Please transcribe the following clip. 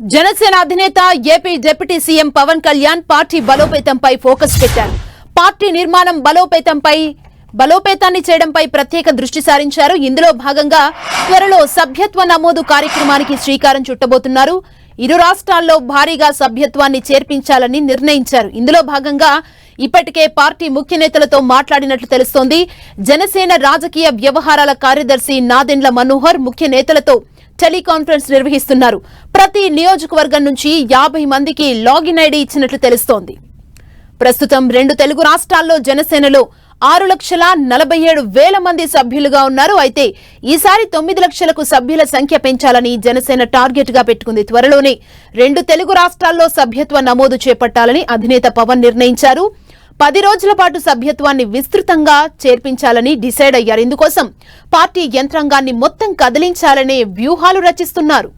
జనసేన అధినేత AP deputy CM Pawan Kalyan party బలోపేతంపై focus పెట్టారు. Party నిర్మాణం బలోపేతంపై బలోపేతాన్ని చేయడంపై ప్రత్యేక దృష్టి సారించారు. ఇందులో భాగంగా త్వరలో సభ్యత్వ నమోదు కార్యక్రమానికి శ్రీకారం చుట్టబోతున్నారు. ఇరు రాష్ట్రాల్లో భారీగా సభ్యత్వాన్ని చేర్పించాలని నిర్ణయించారు. ఇందులో భాగంగా ఇప్పటికే పార్టీ ముఖ్య నేతలతో మాట్లాడినట్లు తెలుస్తోంది. జనసేన రాజకీయ వ్యవహారాల కార్యదర్శి నాదెండ్ల మనోహర్ ముఖ్య నేతలతో టెలికాన్ఫరెన్స్ నిర్వహిస్తున్నారు. ప్రతి నియోజకవర్గం నుంచి యాభై మందికి లాగిన్ ఐడి ఇచ్చినట్లు తెలుస్తోంది. ప్రస్తుతం రెండు తెలుగు రాష్ట్రాల్లో జనసేనలో ఆరు లక్షల నలభై ఏడు వేల మంది సభ్యులుగా ఉన్నారు. అయితే ఈసారి తొమ్మిది లక్షలకు సభ్యుల సంఖ్య పెంచాలని జనసేన టార్గెట్గా పెట్టుకుంది. త్వరలోనే రెండు తెలుగు రాష్ట్రాల్లో సభ్యత్వ నమోదు చేపట్టాలని అధినేత పవన్ నిర్ణయించారు. పది రోజుల పాటు సభ్యత్వాన్ని విస్తృతంగా చేర్పించాలని డిసైడ్ అయ్యారు. ఇందుకోసం పార్టీ యంత్రాంగాన్ని మొత్తం కదిలించాలనే వ్యూహాలు రచిస్తున్నారు.